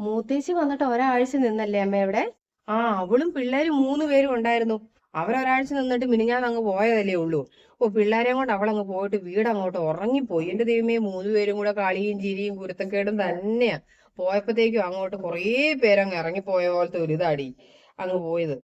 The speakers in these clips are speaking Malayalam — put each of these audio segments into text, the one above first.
മൂത്തേച്ചി വന്നിട്ട് ഒരാഴ്ച നിന്നല്ലേ അമ്മ ഇവിടെ ആ അവളും പിള്ളേരും മൂന്ന് പേരും ഉണ്ടായിരുന്നു. അവരൊരാഴ്ച നിന്നിട്ട് മിനിഞ്ഞാന്ന് അങ്ങ് പോയതല്ലേ ഉള്ളൂ. ഓ പിള്ളേരെയും കൊണ്ട് അവളങ്ങ് പോയിട്ട് വീട് അങ്ങോട്ട് ഉറങ്ങിപ്പോയി. എന്റെ ദൈവമേ മൂന്ന് പേരും കൂടെ കളിയും ചിരിയും കുരുത്തക്കേടും തന്നെയാ. പോയപ്പോഴത്തേക്കും അങ്ങോട്ട് കുറേ പേരങ്ങ് ഇറങ്ങിപ്പോയ പോലത്തെ ഒരു ഇതാടി അങ്ങ് പോയത്.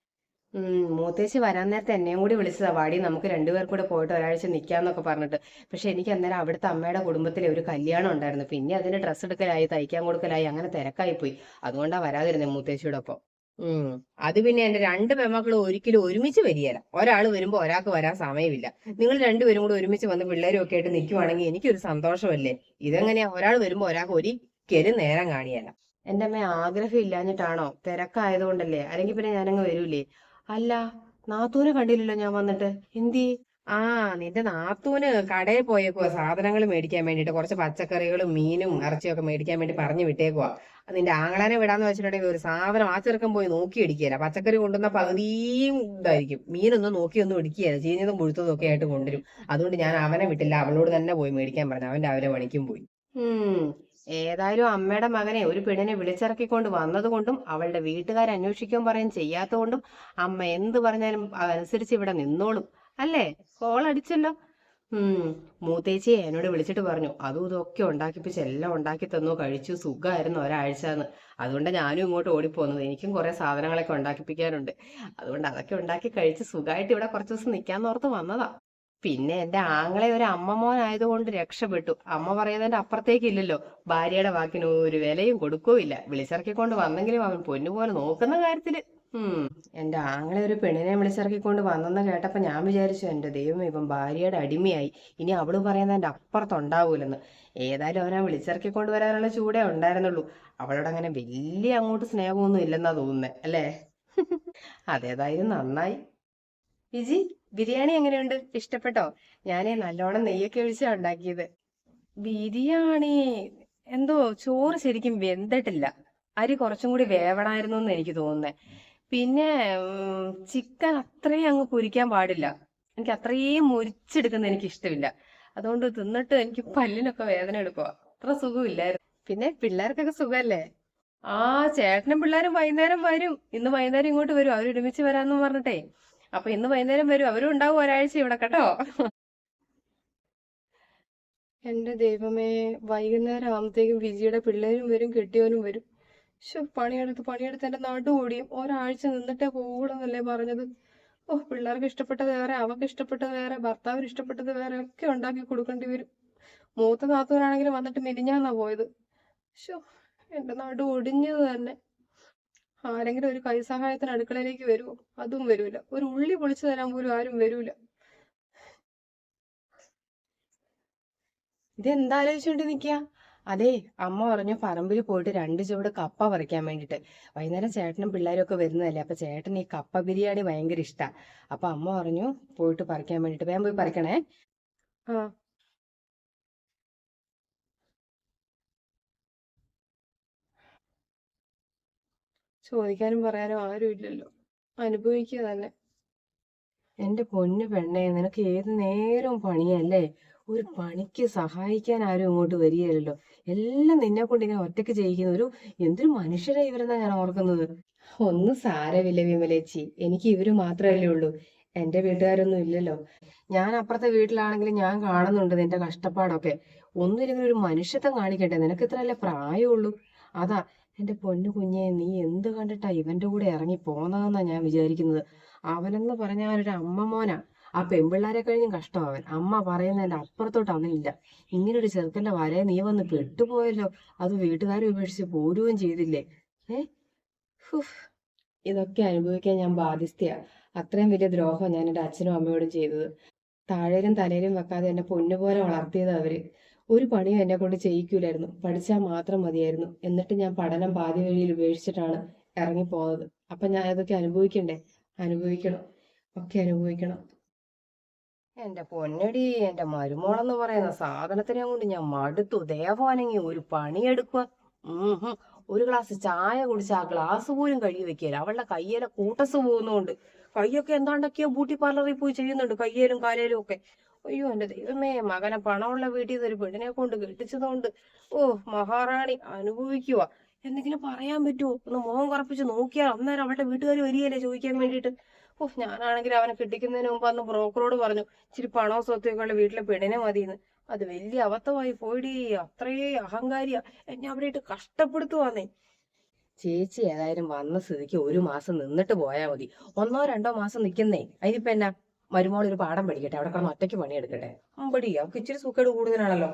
മൂത്തേച്ചി വരാൻ നേരത്തെ എന്നെയും കൂടി വിളിച്ചതാ. വാടി നമുക്ക് രണ്ടുപേർ കൂടെ പോയിട്ട് ഒരാഴ്ച നിൽക്കാന്നൊക്കെ പറഞ്ഞിട്ട്. പക്ഷെ എനിക്ക് അന്നേരം അവിടുത്തെ അമ്മയുടെ കുടുംബത്തിലെ ഒരു കല്യാണം ഉണ്ടായിരുന്നു. പിന്നെ അതിന് ഡ്രസ്സ് എടുക്കലായി തയ്ക്കാൻ കൊടുക്കലായി അങ്ങനെ തിരക്കായി പോയി. അതുകൊണ്ടാ വരാതിരുന്നേ മൂത്തേച്ചിയുടെ ഒപ്പം ഉം അത് പിന്നെ എന്റെ രണ്ട് പെമ്മക്കളും ഒരിക്കലും ഒരുമിച്ച് വരികയില്ല ഒരാൾ വരുമ്പോ ഒരാൾക്ക് വരാൻ സമയമില്ല. നിങ്ങൾ രണ്ടുപേരും കൂടെ ഒരുമിച്ച് വന്ന് പിള്ളേരും ഒക്കെ ആയിട്ട് നിൽക്കുവാണെങ്കിൽ എനിക്കൊരു സന്തോഷമല്ലേ? ഇതെങ്ങനെയാ? ഒരാൾ വരുമ്പോ ഒരാൾക്ക് ഒരിക്കലും നേരം കാണിയല്ല എന്റെ അമ്മ ആഗ്രഹം ഇല്ലാഞ്ഞിട്ടാണോ? തിരക്കായതുകൊണ്ടല്ലേ? അല്ലെങ്കിൽ പിന്നെ ഞാനങ്ങ് വരൂലേ? അല്ല നാത്തൂനെ കണ്ടില്ലല്ലോ ഞാൻ വന്നിട്ട്. എന്തി? ആ നിന്റെ നാത്തൂന് കടയിൽ പോയേക്കുവാ. സാധനങ്ങൾ മേടിക്കാൻ വേണ്ടിട്ട് കുറച്ച് പച്ചക്കറികളും മീനും ഇറച്ചിയൊക്കെ മേടിക്കാൻ വേണ്ടി പറഞ്ഞു വിട്ടേക്കുവാ. അത് നിന്റെ ആങ്ങളാനെ വിടാന്ന് വെച്ചിട്ടുണ്ടെങ്കിൽ ഒരു സാധനം ആ ചെറുക്കം പോയി നോക്കി ഇടിക്കുകയില്ല പച്ചക്കറി കൊണ്ടുവന്ന പകുതിയും ഇതായിരിക്കും. മീനൊന്നും നോക്കിയൊന്നും ഇടിക്കുകയില്ല ചീഞ്ഞതും പുഴുത്തതും ഒക്കെ ആയിട്ട് കൊണ്ടുവരും. അതുകൊണ്ട് ഞാൻ അവനെ വിട്ടില്ല. അവളോട് തന്നെ പോയി മേടിക്കാൻ പറഞ്ഞു. അവൻ രാവിലെ പണിക്കും പോയി. ഉം. ഏതായാലും അമ്മയുടെ മകനെ ഒരു പെണ്ണിനെ വിളിച്ചിറക്കിക്കൊണ്ട് വന്നതുകൊണ്ടും അവളുടെ വീട്ടുകാർ അന്വേഷിക്കാൻ പറയും ചെയ്യാത്തതുകൊണ്ടും അമ്മ എന്ത് പറഞ്ഞാലും അതനുസരിച്ച് ഇവിടെ നിന്നോളും. അല്ലേ? കോൾ അടിച്ചല്ലോ. ഉം. മൂത്തേച്ചി എന്നോട് വിളിച്ചിട്ട് പറഞ്ഞു അതും ഇതൊക്കെ ഉണ്ടാക്കിപ്പിച്ച് എല്ലാം ഉണ്ടാക്കി തന്നു. കഴിച്ചു. സുഖമായിരുന്നു ഒരാഴ്ച എന്ന് അതുകൊണ്ട് ഞാനും ഇങ്ങോട്ട് ഓടിപ്പോന്നത്. എനിക്കും കുറെ സാധനങ്ങളൊക്കെ ഉണ്ടാക്കിപ്പിക്കാനുണ്ട്. അതുകൊണ്ട് അതൊക്കെ ഉണ്ടാക്കി കഴിച്ച് സുഖമായിട്ട് ഇവിടെ കുറച്ച് ദിവസം നിൽക്കാന്ന് ഓർത്ത് വന്നതാ. പിന്നെ എന്റെ ആങ്ങളെ ഒരു അമ്മമോനായതുകൊണ്ട് രക്ഷപ്പെട്ടു. അമ്മ പറയുന്നതിന്റെ അപ്പുറത്തേക്കില്ലല്ലോ. ഭാര്യയുടെ വാക്കിന് ഒരു വിലയും കൊടുക്കുകയില്ല വിളിച്ചിറക്കിക്കൊണ്ട് വന്നെങ്കിലും അവൻ പൊന്നുപോലെ നോക്കുന്ന കാര്യത്തിൽ. ഉം. എന്റെ ആങ്ങളെ ഒരു പെണ്ണിനെ വിളിച്ചിറക്കിക്കൊണ്ട് വന്നെന്ന് കേട്ടപ്പോ ഞാൻ വിചാരിച്ചു എന്റെ ദൈവം ഇവൻ ഭാര്യയുടെ അടിമയായി. ഇനി അവൾ പറയുന്നതിന്റെ അപ്പുറത്തുണ്ടാവൂലെന്ന് ഏതായാലും അവനെ വിളിച്ചിറക്കിക്കൊണ്ട് വരാനുള്ള ചൂടേ ഉണ്ടായിരുന്നുള്ളൂ. അവളോട് അങ്ങനെ വലിയ അങ്ങോട്ട് സ്നേഹമൊന്നും ഇല്ലെന്നാ തോന്നുന്നേ അല്ലേ? അതേതായാലും നന്നായി. വിജി? ബിരിയാണി എങ്ങനെയുണ്ട്? ഇഷ്ടപ്പെട്ടോ? ഞാനേ നല്ലോണം നെയ്യൊക്കെ ഒഴിച്ചാ ഉണ്ടാക്കിയത്. ബിരിയാണി എന്തോ ചോറ് ശരിക്കും വെന്തിട്ടില്ല. അരി കുറച്ചും കൂടി വേവണമായിരുന്നു എന്ന് എനിക്ക് തോന്നുന്നേ. പിന്നെ ചിക്കൻ അത്രയും അങ്ങ് പൊരിക്കാൻ പാടില്ല. എനിക്ക് അത്രയും മുരിച്ചെടുക്കുന്ന എനിക്ക് ഇഷ്ടമില്ല. അതുകൊണ്ട് തിന്നിട്ട് എനിക്ക് പല്ലിനൊക്കെ വേദന എടുക്കുക അത്ര സുഖമില്ലായിരുന്നു. പിന്നെ പിള്ളേർക്കൊക്കെ സുഖമല്ലേ? ആ ചേട്ടനും പിള്ളേരും വൈകുന്നേരം വരും. ഇന്ന് വൈകുന്നേരം ഇങ്ങോട്ട് വരും. അവർ ഒരുമിച്ച് വരാന്ന് പറഞ്ഞിട്ടേ. അപ്പൊ ഇന്ന് വൈകുന്നേരം വരും. അവരും ഉണ്ടാവും ഒരാഴ്ച ഇവിടെ കേട്ടോ. എന്റെ ദൈവമേ വൈകുന്നേരം ആകുമ്പത്തേക്കും വിജിയുടെ പിള്ളേരും വരും കെട്ടിയവനും വരും. ശോ പണിയെടുത്ത് പണിയെടുത്ത് എന്റെ നടു ഓടിയും ഒരാഴ്ച നിന്നിട്ടേ പോകൂടെന്നല്ലേ പറഞ്ഞത്. ഓ പിള്ളേർക്ക് ഇഷ്ടപ്പെട്ടത് വേറെ അവർക്ക് ഇഷ്ടപ്പെട്ടത് വേറെ ഭർത്താവിന് ഇഷ്ടപ്പെട്ടത് വേറെ ഒക്കെ ഉണ്ടാക്കി കൊടുക്കേണ്ടി വരും. മൂത്ത നാത്തൂനാണെങ്കിലും വന്നിട്ട് മെലിഞ്ഞാന്നാ പോയത്. ശോ എന്റെ നടു ഒടിഞ്ഞത് തന്നെ. ആരെങ്കിലും ഒരു കൈ സഹായത്തിന് അടുക്കളയിലേക്ക് വരുമോ അതും വരൂല. ഒരു ഉള്ളി പൊളിച്ചു തരാൻ പോലും ആരും വരൂല. ഇതെന്താ ആലോചിച്ചോണ്ട് നിക്ക അതെ അമ്മ പറഞ്ഞു പറമ്പിൽ പോയിട്ട് രണ്ട് ചുവട് കപ്പ പറിക്കാൻ വേണ്ടിട്ട്. വൈകുന്നേരം ചേട്ടനും പിള്ളേരും ഒക്കെ വരുന്നതല്ലേ അപ്പൊ ചേട്ടൻ ഈ കപ്പ ബിരിയാണി ഭയങ്കര ഇഷ്ടാ. അപ്പൊ അമ്മ പറഞ്ഞു പോയിട്ട് പറിക്കാൻ വേണ്ടിട്ട്. വേഗം പോയി പറിക്കണേ. ആ. ചോദിക്കാനും പറയാനും ആരും ഇല്ലല്ലോ. അനുഭവിക്കുക തന്നെ. എന്റെ പൊന്നു പെണ്ണെ നിനക്ക് ഏത് നേരവും പണിയല്ലേ? ഒരു പണിക്ക് സഹായിക്കാൻ ആരും ഇങ്ങോട്ട് വരികയല്ലോ എല്ലാം നിന്നെ കൊണ്ട് ഇങ്ങനെ ഒറ്റയ്ക്ക് ചെയ്യിക്കുന്ന ഒരു എന്തൊരു മനുഷ്യരെ ഇവരെന്നാ ഞാൻ ഓർക്കുന്നത്? ഒന്നും സാരമില്ല വിമലേച്ചി. എനിക്ക് ഇവർ മാത്രമല്ലേ ഉള്ളൂ. എന്റെ വീട്ടുകാരൊന്നും ഇല്ലല്ലോ. ഞാൻ അപ്പുറത്തെ വീട്ടിലാണെങ്കിലും ഞാൻ കാണുന്നുണ്ട് നിന്റെ കഷ്ടപ്പാടൊക്കെ. ഒന്നില്ലെങ്കിൽ ഒരു മനുഷ്യത്വം കാണിക്കട്ടെ. നിനക്ക് ഇത്രയല്ലേ പ്രായമുള്ളൂ? അതാ എന്റെ പൊന്നു കുഞ്ഞെ നീ എന്ത് കണ്ടിട്ടാ ഇവന്റെ കൂടെ ഇറങ്ങി പോന്നതെന്നാ ഞാൻ വിചാരിക്കുന്നത്? അവനെന്ന് പറഞ്ഞാൽ ഒരു അമ്മ മോനാ. ആ പെൺപിള്ളാരെ കഴിഞ്ഞും കഷ്ടം അവൻ. അമ്മ പറയുന്നതിന്റെ അപ്പുറത്തോട്ട് അവനില്ല. ഒരു ചെറുക്കന്റെ വരെ നീ വന്ന് പെട്ടുപോയല്ലോ. അത് വീട്ടുകാരെ ഉപേക്ഷിച്ച് പോരുകയും ചെയ്തില്ലേ? ഏ. ഇതൊക്കെ അനുഭവിക്കാൻ ഞാൻ ബാധ്യസ്ഥയാ. അത്രയും വലിയ ദ്രോഹം ഞാൻ എന്റെ അച്ഛനും അമ്മയോടും ചെയ്തത്. താഴേലും തലയിലും വെക്കാതെ എന്നെ പൊന്നുപോലെ വളർത്തിയത് അവർ. ഒരു പണിയും എന്നെ കൊണ്ട് ചെയ്യിക്കൂലായിരുന്നു. പഠിച്ചാൽ മാത്രം മതിയായിരുന്നു. എന്നിട്ട് ഞാൻ പഠനം പാതി വഴിയിൽ ഉപേക്ഷിച്ചിട്ടാണ് ഇറങ്ങിപ്പോകുന്നത് അപ്പൊ ഞാൻ അതൊക്കെ അനുഭവിക്കണ്ടേ? അനുഭവിക്കണം. ഒക്കെ അനുഭവിക്കണം. എന്റെ പൊന്നടി എന്റെ മരുമോളെന്ന് പറയുന്ന സാധനത്തിനെ കൊണ്ട് ഞാൻ മടുത്തു. ദേവാനെങ്കിൽ ഒരു പണിയെടുക്കുക. ഒരു ഗ്ലാസ് ചായ കുടിച്ച് ആ ഗ്ലാസ് പോലും കഴുകി വെക്കില്ല അവളുടെ കയ്യേലെ കൂട്ടസ് പോകുന്നുണ്ട്. കൈയൊക്കെ എന്താണ്ടൊക്കെയോ ബ്യൂട്ടി പാർലറിൽ പോയി ചെയ്യുന്നുണ്ട്. കയ്യേലും കാലേലും ഒക്കെ. അയ്യോ എന്റെ ദൈവമേ മകനെ പണമുള്ള വീട്ടിൽ നിന്ന് ഒരു പെണ്ണിനെ കൊണ്ട് കെട്ടിച്ചതുകൊണ്ട് ഓ മഹാറാണി അനുഭവിക്കുക എന്തെങ്കിലും പറയാൻ പറ്റുമോ ഒന്ന് മുഖം കുറപ്പിച്ച് നോക്കിയാൽ അന്നേരം അവളുടെ വീട്ടുകാർ വരികയല്ലേ ചോദിക്കാൻ വേണ്ടിയിട്ട്? ഓ ഞാനാണെങ്കിൽ അവനെ കെട്ടിക്കുന്നതിന് മുമ്പ് അന്ന് ബ്രോക്കറോട് പറഞ്ഞു ഇച്ചിരി പണവും സ്വത്തൊക്കെ ഉള്ള വീട്ടിലെ പെണ്ണിനെ മതിയെന്ന്. അത് വലിയ അബദ്ധമായി പോയിടി അത്രയേ അഹങ്കാരിയാ. എന്നെ അവിടെ ഇട്ട് കഷ്ടപ്പെടുത്തുവാന്നേ. ചേച്ചി ഏതായാലും വന്ന സ്ഥിതിക്ക് ഒരു മാസം നിന്നിട്ട് പോയാൽ മതി. ഒന്നോ രണ്ടോ മാസം നിൽക്കുന്നേ. അതിനിപ്പോ എന്നാ? മരുമോൾ ഒരു പാഠം പഠിക്കട്ടെ. അവിടെ കിടന്ന് ഒറ്റയ്ക്ക് പണിയെടുക്കട്ടെ. അമ്പടി അവൾക്ക് ഇച്ചിരി സുഖേട് കൂടുതലാണല്ലോ.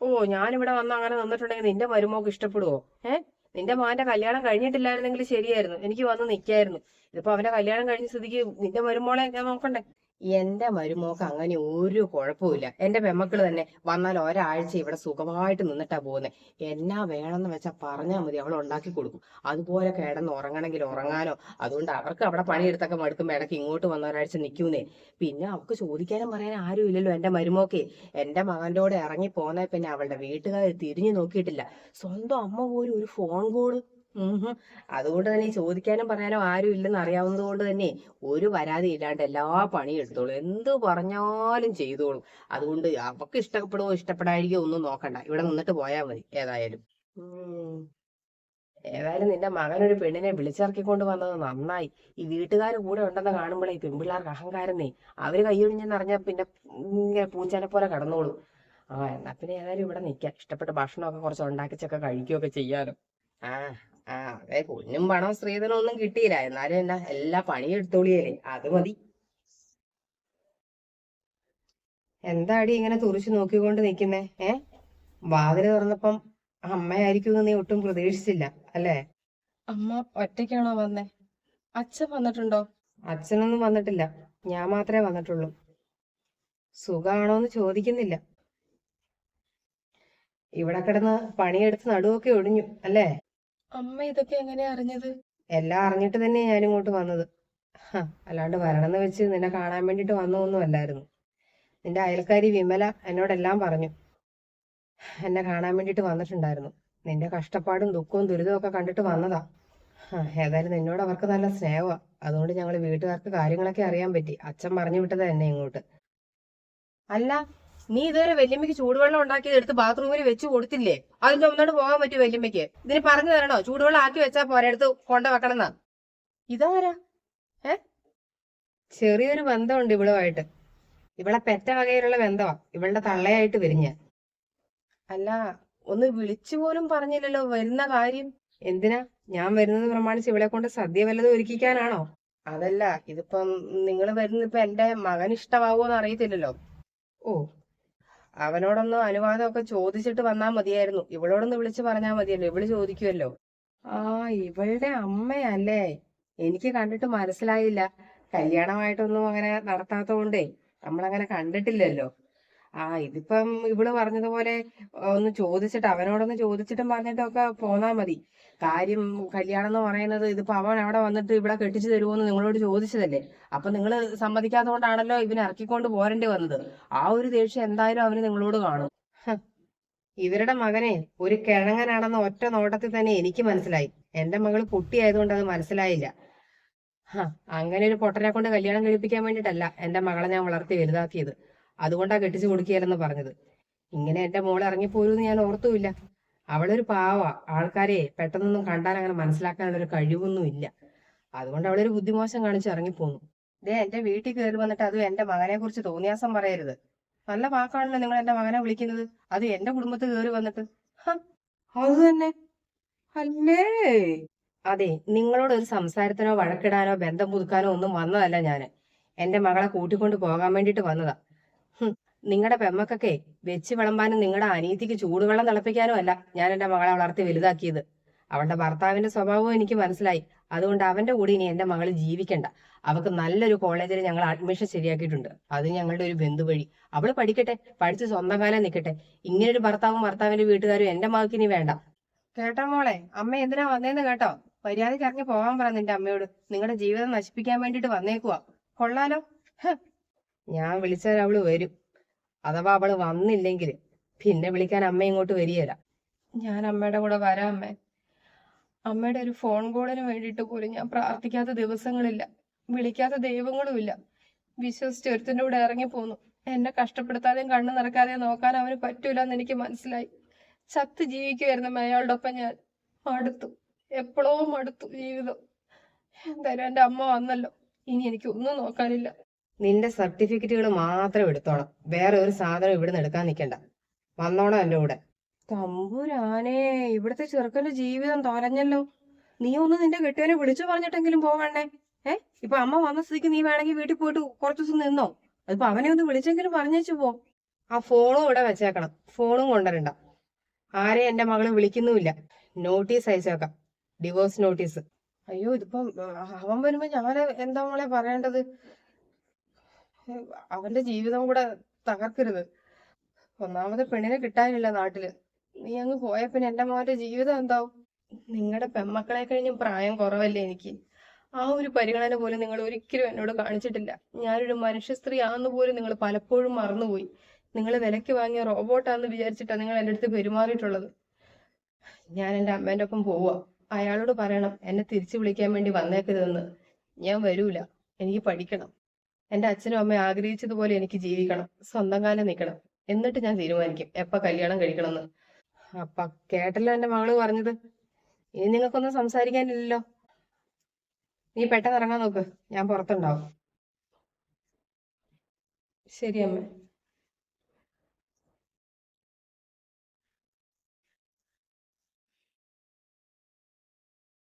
ഓ ഞാനിവിടെ വന്ന് അങ്ങനെ നിന്നിട്ടുണ്ടെങ്കിൽ നിന്റെ മരുമോക്ക് ഇഷ്ടപ്പെടുവോ? ഏഹ് നിന്റെ മോന്റെ കല്യാണം കഴിഞ്ഞിട്ടില്ലായിരുന്നെങ്കിൽ ശരിയായിരുന്നു. എനിക്ക് വന്ന് നിൽക്കായിരുന്നു ഇതിപ്പോ അവന്റെ കല്യാണം കഴിഞ്ഞ സ്ഥിതിക്ക് നിന്റെ മരുമോളെ ഞാൻ നോക്കണ്ടേ? എന്റെ മരുമോക്ക് അങ്ങനെ ഒരു കുഴപ്പമില്ല എന്റെ പെമ്മക്കൾ തന്നെ വന്നാൽ ഒരാഴ്ച ഇവിടെ സുഖമായിട്ട് നിന്നിട്ടാ പോകുന്നത് എന്നാ വേണമെന്ന് വെച്ചാൽ പറഞ്ഞാൽ മതി അവൾ ഉണ്ടാക്കി കൊടുക്കും. അതുപോലെ കിടന്ന് ഉറങ്ങണമെങ്കിൽ ഉറങ്ങാനോ അതുകൊണ്ട് അവർക്ക് അവിടെ പണിയെടുത്തൊക്കെ മടുക്കുമ്പോൾ ഇടയ്ക്ക് ഇങ്ങോട്ട് വന്ന ഒരാഴ്ച നിൽക്കൂന്നേ പിന്നെ അവൾക്ക് ചോദിക്കാനും പറയാനും ആരും ഇല്ലല്ലോ എന്റെ മരുമോക്കെ. എന്റെ മകന്റെ കൂടെ ഇറങ്ങി പോന്നെ പിന്നെ അവളുടെ വീട്ടുകാർ തിരിഞ്ഞു നോക്കിയിട്ടില്ല. സ്വന്തം അമ്മ പോലും ഒരു ഫോൺ കോൾ അതുകൊണ്ട് തന്നെ ചോദിക്കാനും പറയാനും ആരും ഇല്ലെന്ന് അറിയാവുന്നത് കൊണ്ട് തന്നെ ഒരു പരാതി ഇല്ലാണ്ട് എല്ലാ പണിയും എടുത്തോളും. എന്ത് പറഞ്ഞാലും ചെയ്തോളും. അതുകൊണ്ട് അവക്ക് ഇഷ്ടപ്പെടുവോ ഇഷ്ടപ്പെടാതിരിക്കോ ഒന്നും നോക്കണ്ട. ഇവിടെ നിന്നിട്ട് പോയാൽ മതി ഏതായാലും. ഏതായാലും നിന്റെ മകൻ ഒരു പെണ്ണിനെ വിളിച്ചിറക്കിക്കൊണ്ട് വന്നത് നന്നായി. ഈ വീട്ടുകാർ കൂടെ ഉണ്ടെന്ന് കാണുമ്പോഴേ ഈ പെൺപിള്ളേർക്ക് അഹങ്കാരന്നേ അവർ കൈയൊഴിഞ്ഞെന്ന് അറിഞ്ഞാൽ പിന്നെ ഇങ്ങനെ പൂച്ചനെ പോലെ കിടന്നോളും. ആ എന്നാ പിന്നെ ഏതായാലും ഇവിടെ നിൽക്കാം. ഇഷ്ടപ്പെട്ട ഭക്ഷണമൊക്കെ കുറച്ച് ഉണ്ടാക്കിച്ചൊക്കെ കഴിക്കുകയൊക്കെ ചെയ്യാലോ. ആ ആ അതെ പൊന്നും പണം സ്ത്രീധനം ഒന്നും കിട്ടിയില്ല. എന്നാലും എന്നാ എല്ലാ പണിയും എടുത്തോളിയല്ലേ. അത് മതി. എന്താടി ഇങ്ങനെ തുറിച്ചു നോക്കിക്കൊണ്ട് നിൽക്കുന്നേ ഏ? വാതിൽ തുറന്നപ്പം അമ്മയായിരിക്കും നീ ഒട്ടും പ്രതീക്ഷിച്ചില്ല അല്ലേ? അമ്മ ഒറ്റയ്ക്കാണോ വന്നേ? അച്ഛൻ വന്നിട്ടുണ്ടോ? അച്ഛനൊന്നും വന്നിട്ടില്ല. ഞാൻ മാത്രമേ വന്നിട്ടുള്ളൂ. സുഖാണോന്ന് ചോദിക്കുന്നില്ല. ഇവിടെ കിടന്ന് പണിയെടുത്ത് നടുവൊക്കെ ഒടിഞ്ഞു അല്ലേ? അമ്മ ഇതൊക്കെ എങ്ങനെ അറിഞ്ഞത്? എല്ലാം അറിഞ്ഞിട്ട് തന്നെ ഞാൻ ഇങ്ങോട്ട് വന്നത് അല്ലാണ്ട് വരണമെന്ന് വെച്ച് നിന്നെ കാണാൻ വേണ്ടിട്ട് വന്നതൊന്നും അല്ലായിരുന്നു. നിന്റെ അയൽക്കാരി വിമല എന്നോടെല്ലാം പറഞ്ഞു. എന്നെ കാണാൻ വേണ്ടിട്ട് വന്നിട്ടുണ്ടായിരുന്നു. നിന്റെ കഷ്ടപ്പാടും ദുഃഖവും ദുരിതവും ഒക്കെ കണ്ടിട്ട് വന്നതാ. ഏതായാലും നിന്നോട് അവർക്ക് നല്ല സ്നേഹമാ അതുകൊണ്ട് ഞങ്ങൾ വീട്ടുകാർക്ക് കാര്യങ്ങളൊക്കെ അറിയാൻ പറ്റി. അച്ഛൻ പറഞ്ഞു വിട്ടത് എന്നെ ഇങ്ങോട്ട്. അല്ല നീ ഇതുവരെ വല്യമ്മയ്ക്ക് ചൂടുവെള്ളം ഉണ്ടാക്കിയത് എടുത്ത് ബാത്റൂമിൽ വെച്ച് കൊടുത്തില്ലേ? അതിന്റെ ഒന്നോട് പോകാൻ പറ്റും വല്യമ്മയ്ക്ക്? ഇതിന് പറഞ്ഞു തരണോ? ചൂടുവെള്ളം ആക്കി വെച്ചാ പോരെ എടുത്ത് കൊണ്ട വെക്കണമെന്നാ. ഇതാരാ? ഏ? ചെറിയൊരു ബന്ധമുണ്ട് ഇവളുമായിട്ട്. ഇവളെ പെറ്റ വകയിലുള്ള ബന്ധമാ ഇവളുടെ തള്ളയായിട്ട് വരിഞ്ഞ. അല്ല ഒന്ന് വിളിച്ചു പോലും പറഞ്ഞില്ലല്ലോ വരുന്ന കാര്യം. എന്തിനാ? ഞാൻ വരുന്നത് പ്രമാണിച്ച് ഇവളെ കൊണ്ട് സദ്യ വല്ലതും ഒരുക്കിക്കാനാണോ? അതല്ല ഇതിപ്പം നിങ്ങൾ വരുന്ന ഇപ്പൊ എന്റെ മകൻ ഇഷ്ടമാവോന്ന് അറിയത്തില്ലല്ലോ. ഓ അവനോടൊന്ന് അനുവാദമൊക്കെ ചോദിച്ചിട്ട് വന്നാ മതിയായിരുന്നു. ഇവളോടൊന്ന് വിളിച്ചു പറഞ്ഞാ മതിയല്ലോ. ഇവൾ ചോദിക്കുമല്ലോ ആ ഇവളുടെ അമ്മയല്ലേ? എനിക്ക് കണ്ടിട്ട് മനസ്സിലായില്ല. കല്യാണമായിട്ടൊന്നും അങ്ങനെ നടത്താത്തോണ്ടേ നമ്മളങ്ങനെ കണ്ടിട്ടില്ലല്ലോ. ആ ഇതിപ്പം ഇവൾ പറഞ്ഞതുപോലെ ഒന്ന് ചോദിച്ചിട്ട് അവനോടൊന്ന് ചോദിച്ചിട്ടും പറഞ്ഞിട്ടൊക്കെ പോന്നാ മതി. കാര്യം കല്യാണം എന്ന് പറയുന്നത് ഇതിപ്പോ അവൻ അവിടെ വന്നിട്ട് ഇവിടെ കെട്ടിച്ചു തരുമോന്ന് നിങ്ങളോട് ചോദിച്ചതല്ലേ. അപ്പൊ നിങ്ങൾ സമ്മതിക്കാത്തതുകൊണ്ടാണല്ലോ ഇവനെ ഇറക്കിക്കൊണ്ട് പോരേണ്ടി വന്നത്. ആ ഒരു ദേഷ്യം എന്തായാലും അവന് നിങ്ങളോട് കാണും. ഇവരുടെ മകനെ ഒരു കിഴങ്ങനാണെന്ന് ഒറ്റ നോട്ടത്തിൽ തന്നെ എനിക്ക് മനസ്സിലായി. എന്റെ മകൾ കുട്ടിയായതുകൊണ്ട് അത് മനസ്സിലായില്ല. അങ്ങനെ ഒരു പൊട്ടനെ കൊണ്ട് കല്യാണം കഴിപ്പിക്കാൻ വേണ്ടിയിട്ടല്ല എന്റെ മകളെ ഞാൻ വളർത്തി വലുതാക്കിയത്. അതുകൊണ്ടാ കെട്ടിച്ചു കൊടുക്കുകയല്ലെന്ന് പറഞ്ഞത്. ഇങ്ങനെ എന്റെ മോളെ ഇറങ്ങിപ്പോരുമെന്ന് ഞാൻ ഓർത്തുമില്ല. അവളൊരു പാവ. ആൾക്കാരെ പെട്ടെന്നൊന്നും കണ്ടാൽ അങ്ങനെ മനസ്സിലാക്കാനുള്ള ഒരു കഴിവൊന്നും ഇല്ല. അതുകൊണ്ട് അവളൊരു ബുദ്ധിമോശം കാണിച്ച് ഇറങ്ങിപ്പോന്നു. ദേ എന്റെ വീട്ടിൽ കയറി വന്നിട്ട് അതും എന്റെ മകനെ കുറിച്ച് തോന്നിയാസം പറയരുത്. നല്ല വാക്കാണല്ലോ നിങ്ങൾ എന്റെ മകനെ വിളിക്കുന്നത്. അത് എന്റെ കുടുംബത്തിൽ കയറി വന്നിട്ട്. അത് തന്നെ. അല്ലേ? അതെ നിങ്ങളോട് ഒരു സംസാരത്തിനോ വഴക്കിടാനോ ബന്ധം പുതുക്കാനോ ഒന്നും വന്നതല്ല ഞാൻ. എന്റെ മകളെ കൂട്ടിക്കൊണ്ട് പോകാൻ വേണ്ടിട്ട് വന്നതാ. നിങ്ങളുടെ പെമ്മക്കൊക്കെ വെച്ച് വിളമ്പാനും നിങ്ങളുടെ അനീതിക്ക് ചൂടുവെള്ളം തിളപ്പിക്കാനും അല്ല ഞാൻ എന്റെ മകളെ വളർത്തി വലുതാക്കിയത്. അവളുടെ ഭർത്താവിന്റെ സ്വഭാവവും എനിക്ക് മനസ്സിലായി. അതുകൊണ്ട് അവന്റെ കൂടെ ഇനി എന്റെ മകൾ ജീവിക്കണ്ട. അവൾക്ക് നല്ലൊരു കോളേജിൽ ഞങ്ങൾ അഡ്മിഷൻ ശരിയാക്കിയിട്ടുണ്ട്. അത് ഞങ്ങളുടെ ഒരു ബന്ധു വഴി. അവൾ പഠിക്കട്ടെ പഠിച്ച് സ്വന്തം കാലം നിൽക്കട്ടെ ഇങ്ങനെ ഒരു ഭർത്താവും ഭർത്താവിന്റെ വീട്ടുകാരും എന്റെ മകൾക്ക് ഇനി വേണ്ട. കേട്ടോ മോളെ അമ്മ എന്തിനാ വന്നേന്ന് കേട്ടോ? മര്യാദയ്ക്ക് ഇറങ്ങി പോവാൻ പറ നിന്റെ അമ്മയോട്. നിങ്ങളുടെ ജീവിതം നശിപ്പിക്കാൻ വേണ്ടിട്ട് വന്നേക്കുവാ. കൊള്ളാലോ. ഞാൻ വിളിച്ചാൽ അവൾ വരും. അഥവാ അവൾ വന്നില്ലെങ്കിൽ പിന്നെ വിളിക്കാൻ അമ്മ ഇങ്ങോട്ട് വരികയില്ല ഞാൻ അമ്മയുടെ കൂടെ വരാം അമ്മേ. അമ്മയുടെ ഒരു ഫോൺ കോളിന് വേണ്ടിയിട്ട് പോലും ഞാൻ പ്രാർത്ഥിക്കാത്ത ദിവസങ്ങളില്ല. വിളിക്കാത്ത ദൈവങ്ങളുമില്ല. വിശ്വസിച്ച് ഒരുത്തിന്റെ കൂടെ ഇറങ്ങി പോന്നു. എന്നെ കഷ്ടപ്പെടുത്താതെയും കണ്ണു നിറക്കാതെയും നോക്കാൻ അവന് പറ്റൂല എന്ന് എനിക്ക് മനസ്സിലായി. ചത്ത് ജീവിക്കുമായിരുന്നു അയാളുടെ ഒപ്പം ഞാൻ. മടുത്തു. എപ്പോഴോ മടുത്തു ജീവിതം. എന്തായാലും എന്റെ അമ്മ വന്നല്ലോ. ഇനി എനിക്ക് ഒന്നും നോക്കാനില്ല. നിന്റെ സർട്ടിഫിക്കറ്റുകൾ മാത്രം എടുത്തോണം. വേറെ ഒരു സാധനം ഇവിടുന്ന് എടുക്കാൻ നിൽക്കണ്ട വന്നോണം എന്റെ കൂടെ. തമ്പുരാനെ ഇവിടുത്തെ ചെറുക്കന്റെ ജീവിതം തോരഞ്ഞല്ലോ നീ ഒന്ന് നിന്റെ കെട്ടിയവനെ വിളിച്ചു പറഞ്ഞിട്ടെങ്കിലും പോവണ്ടേ ഏ ഇപ്പൊ അമ്മ വന്ന സ്ഥിതിക്ക് നീ വേണമെങ്കിൽ വീട്ടിൽ പോയിട്ട് കുറച്ചു ദിവസം നിന്നോ? അതിപ്പോ അവനെ ഒന്ന് വിളിച്ചെങ്കിലും പറഞ്ഞേച്ചു പോ. ആ ഫോണും ഇവിടെ വെച്ചേക്കണം. ഫോണും കൊണ്ടുവരണ്ട. ആരെ എന്റെ മകൾ വിളിക്കുന്നുമില്ല. നോട്ടീസ് അയച്ചേക്കാം ഡിവോഴ്സ് നോട്ടീസ്. അയ്യോ ഇതിപ്പം അവൻ വരുമ്പോ ഞാൻ എന്താ മോളെ പറയേണ്ടത്? അവന്റെ ജീവിതം കൂടെ തകർക്കരുത്. ഒന്നാമത് പെണ്ണിനെ കിട്ടാനില്ല നാട്ടിൽ. നീ അങ്ങ് പോയ പിന്നെ എന്റെ മോന്റെ ജീവിതം എന്താവും? നിങ്ങളുടെ പെമ്മക്കളെ കഴിഞ്ഞും പ്രായം കുറവല്ലേ എനിക്ക്. ആ ഒരു പരിഗണന പോലും നിങ്ങൾ ഒരിക്കലും എന്നോട് കാണിച്ചിട്ടില്ല. ഞാനൊരു മനുഷ്യ സ്ത്രീ ആണെന്ന് പോലും നിങ്ങൾ പലപ്പോഴും മറന്നുപോയി. നിങ്ങൾ വിലയ്ക്ക് വാങ്ങിയ റോബോട്ടാന്ന് വിചാരിച്ചിട്ടാണ് നിങ്ങൾ എന്റെ അടുത്ത് പെരുമാറിയിട്ടുള്ളത്. ഞാൻ എന്റെ അമ്മേന്റെ ഒപ്പം പോവുക അയാളോട് പറയണം എന്നെ തിരിച്ചു വിളിക്കാൻ വേണ്ടി വന്നേക്കരുതെന്ന്. ഞാൻ വരൂല. എനിക്ക് പഠിക്കണം. എന്റെ അച്ഛനും അമ്മയും ആഗ്രഹിച്ചതുപോലെ എനിക്ക് ജീവിക്കണം. സ്വന്തം കാലം നിൽക്കണം. എന്നിട്ട് ഞാൻ തീരുമാനിക്കും. എപ്പ കല്യാണം കഴിക്കണമെന്ന്. അപ്പ കേട്ടല്ലോ എന്റെ മകൾ പറഞ്ഞത്. ഇനി നിങ്ങൾക്കൊന്നും സംസാരിക്കാനില്ലല്ലോ. നീ പെട്ടെന്ന് ഇറങ്ങാൻ നോക്ക്. ഞാൻ പുറത്തുണ്ടാവും. ശരി അമ്മ.